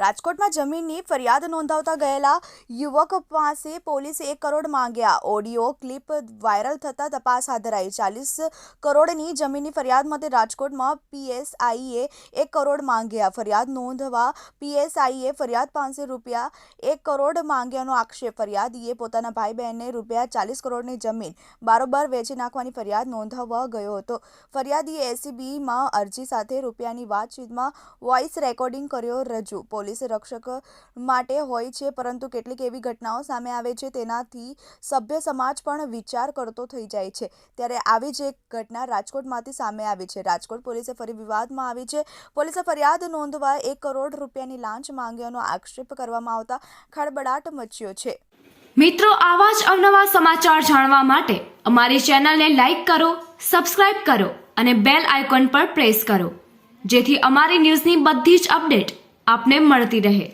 રાજકોટમાં જમીનની ફરિયાદ નોંધાવતા ગયેલા યુવક પાસે પોલીસે એક કરોડ માંગ્યા. ઓડિયો ક્લિપ વાયરલ થતા તપાસ હાથ ધરાઈ. ચાલીસ કરોડની જમીનની ફરિયાદ માટે રાજકોટમાં પીએસઆઈએ એક કરોડ માંગ્યા. ફરિયાદ નોંધવા પીએસઆઈએ ફરિયાદ પાસે રૂપિયા, એક કરોડ માંગ્યાનો આક્ષેપ. ફરિયાદીએ પોતાના ભાઈ બહેનને રૂપિયા ચાલીસ કરોડની જમીન બારોબાર વેચી નાખવાની ફરિયાદ નોંધાવવા ગયો હતો. ફરિયાદીએ એસીબીમાં અરજી સાથે રૂપિયાની વાતચીતમાં વોઇસ રેકોર્ડિંગ કર્યો રજૂ. પોલીસ રક્ષક માટે હોય છે, પરંતુ કેટલીક એવી ઘટનાઓ સામે આવે છે, તેનાથી સભ્ય સમાજ પણ વિચાર કરતો થઈ જાય છે. ત્યારે આવી જ એક ઘટના રાજકોટમાંથી સામે આવી છે. રાજકોટ પોલીસે ફરી વિવાદમાં આવી છે. પોલીસે ફરિયાદ નોંધવા એક કરોડ રૂપિયાની લાંચ માંગ્યાનો આક્ષેપ કરવામાં આવતા ખળબડાટ મચ્યો છે. મિત્રો, આવા જ અવનવા સમાચાર જાણવા માટે અમારી ચેનલને લાઇક કરો, સબસ્ક્રાઇબ કરો અને બેલ આઇકોન પર પ્રેસ કરો. જેથી અમારી ન્યૂઝની બધી જ અપડેટ આપને મળતી રહે.